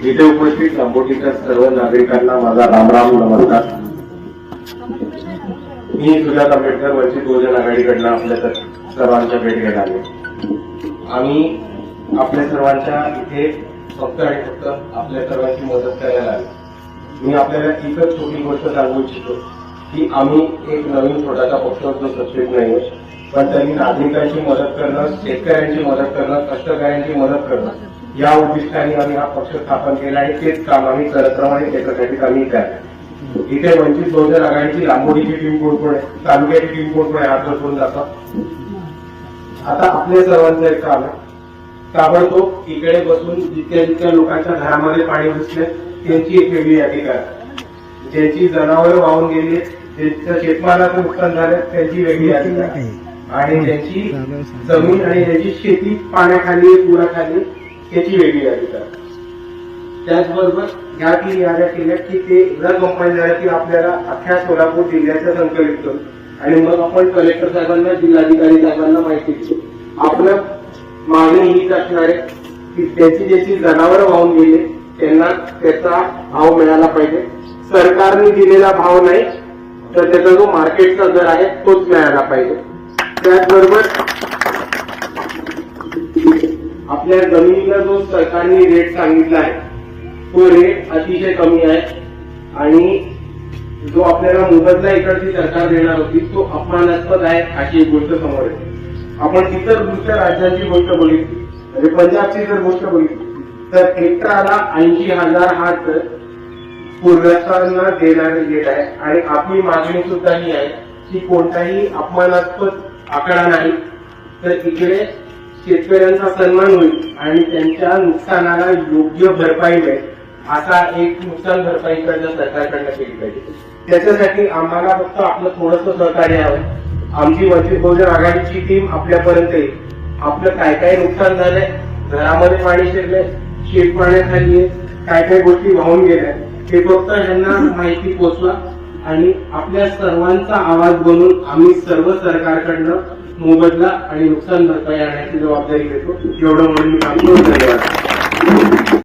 इथे उपस्थित लांबोटीच्या सर्व नागरिकांना माझा रामराम नमस्कार. मी सुजात आंबेडकर वंचित बहुजन आघाडीकडनं आपल्या सर्वांच्या भेट घेत आलो आम्ही आपल्या सर्वांच्या इथे फक्त आणि फक्त आपल्या सर्वांची मदत करायला आलो मी आपल्याला एकच छोटी गोष्ट सांगू इच्छितो की आम्ही एक नवीन छोटासा पक्ष जो सत्तेत नाही पण तरी नागरिकांची मदत करणं शेतकऱ्यांची मदत करणं कष्टकऱ्यांची मदत करणं या उद्दिष्टाने आम्ही हा पक्ष स्थापन केला आहे. तेच काम आम्ही करत राहू त्याच्यासाठी आम्ही काय इथे वंचित बहुजन आघाडीची लांबोडीची टीम कोण कोण आहे? तालुक्याची टीम कोण कोण आहे? हात बसवून जातात आता आपल्या सर्वांचं एक काम आहे. ताबडतोब इकडे बसून जितक्या जितक्या लोकांच्या घरामध्ये पाणी घुसले त्यांची एक वेगळी यादी करा. ज्यांची जनावरं वाहून गेली ज्यांचं शेतमालाचं नुकसान झालं त्यांची वेगळी यादी करा. आणि ज्यांची जमीन आणि ज्यांची शेती पाण्याखाली पुराखाली त्याची वेगळी यादी करा. त्याचबरोबर या तीन याद्या केल्या की ते एकदा कंपाईन झाल्या की आपल्याला अख्ख्या सोलापूर जिल्ह्याचं संकलित करू आणि मग आपण कलेक्टर साहेबांना जिल्हाधिकारी साहेबांना माहिती देऊ आपलं मागणी हीच असणार आहे की त्याची ज्याची जनावर वाहून गेले त्यांना त्याचा भाव मिळाला पाहिजे. सरकारने दिलेला भाव नाही तर त्याचा जो मार्केटचा दर आहे तोच मिळाला पाहिजे. त्याचबरोबर आपल्या जमिनीला जो सरकारने रेट सांगितला आहे तो रेट अतिशय कमी आहे. आणि जो आपल्याला मोबदला इकडची सरकार देणार होती तो अपमानास्पद आहे अशी एक गोष्ट समोर येते. आपण इतर दुसऱ्या राज्यांची गोष्ट बघितली. म्हणजे पंजाबची जर गोष्ट बघितली तर हेक्टराला ऐंशी हजार हा दर पूर्वजांना देण्यात रेट आहे. आणि आपली मागणी सुद्धा ही आहे की कोणताही अपमानास्पद आकडा नाही. तर इकडे शेतकऱ्यांचा सन्मान होईल आणि त्यांच्या नुकसानाला योग्य भरपाई मिळेल असा एक नुकसान भरपाई इकडच्या सरकारकडनं केली पाहिजे. त्याच्यासाठी आम्हाला फक्त आपलं थोडंसं सहकार्य हवं. आमची वंचित बहुजन आघाडीची टीम आपल्यापर्यंत येईल. आपलं काय काय नुकसान झालंय? घरामध्ये पाणी शिरलंय शेत पाण्याखाली काय काय गोष्टी वाहून गेल्या हे फक्त यांना माहिती पोचवा आणि आपल्या सर्वांचा आवाज बनून आम्ही सर्व सरकारकडनं मोबदला आणि नुकसान भरपाई आणण्याची जबाबदारी घेतो. एवढं म्हणून मी काम धन्यवाद